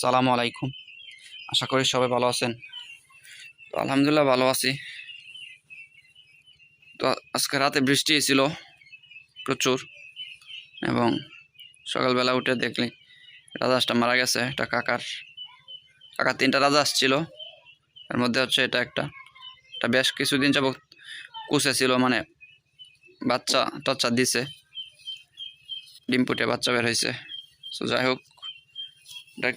সালামু আলাইকুম। আশা করি সবাই ভালো আছেন। তো আলহামদুলিল্লাহ ভালো আছি। তো আজকে রাতে বৃষ্টি ছিল প্রচুর এবং সকালবেলা উঠে দেখলি রাজহাঁসটা মারা গেছে, একটা কাকার কাকার তিনটা রাজহাঁস ছিল এর মধ্যে হচ্ছে এটা একটা। এটা বেশ কিছুদিন যাবত কুসে ছিল মানে বাচ্চা টাচ্চা দিছে। ডিম ফুটে বাচ্চা বের হয়েছে। সো যাই হোক, এটা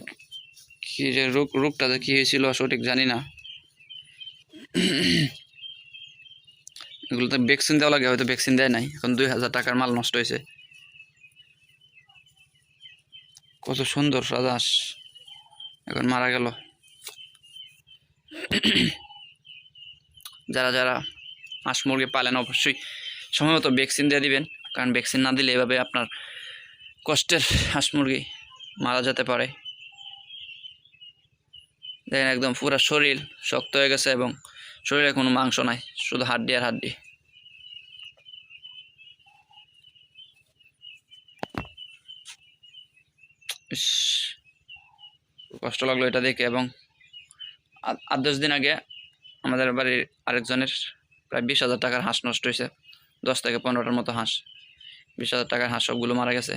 কি যে রোগ রোগটা কী হয়েছিল সঠিক জানি না। এগুলোতে ভ্যাকসিন দেওয়া লাগে, হয়তো ভ্যাকসিন দেয় নাই। এখন দুই হাজার টাকার মাল নষ্ট হয়েছে। কত সুন্দর রাজাস এখন মারা গেল। যারা যারা হাঁস মুরগি পালেন, অবশ্যই সময় মতো ভ্যাকসিন দিয়ে দিবেন। কারণ ভ্যাকসিন না দিলে এভাবে আপনার কষ্টের হাঁস মুরগি মারা যেতে পারে। দেখেন একদম পুরো শরীর শক্ত হয়ে গেছে এবং শরীরে কোনো মাংস নাই, শুধু হাড্ডি আর হাড্ডি। কষ্ট লাগল এটা দেখে এবং আট দশ দিন আগে আমাদের বাড়ির আরেকজনের প্রায় বিশ হাজার টাকার হাঁস নষ্ট হয়েছে, দশ থেকে পনেরোটার মতো হাঁস। বিশ হাজার টাকার হাঁস সবগুলো মারা গেছে।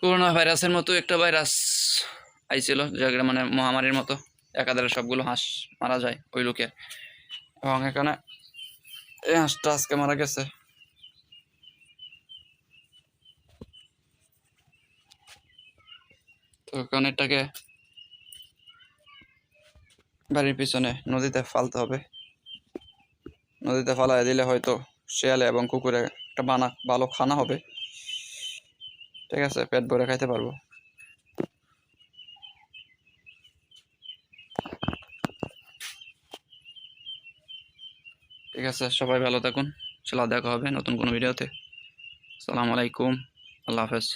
করোনা ভাইরাসের মতো একটা ভাইরাস। আইছিল যেগুলো মানে মহামারীর মতো একাধারে সবগুলো হাঁস মারা যায় ওই লোকের। এবং এখানে এই হাঁসটা আজকে মারা গেছে। তো এখন এটাকে বাড়ির পিছনে নদীতে ফালতে হবে। নদীতে ফালাই দিলে হয়তো শেয়ালে এবং কুকুরে একটা বানা ভালো খানা হবে। ঠিক আছে, পেট ভরে খাইতে পারব। ঠিক আছে, সবাই ভালো থাকুন। চলা দেখা হবে নতুন কোনো ভিডিওতে। আসসালামু আলাইকুম। আল্লাহ হাফেজ।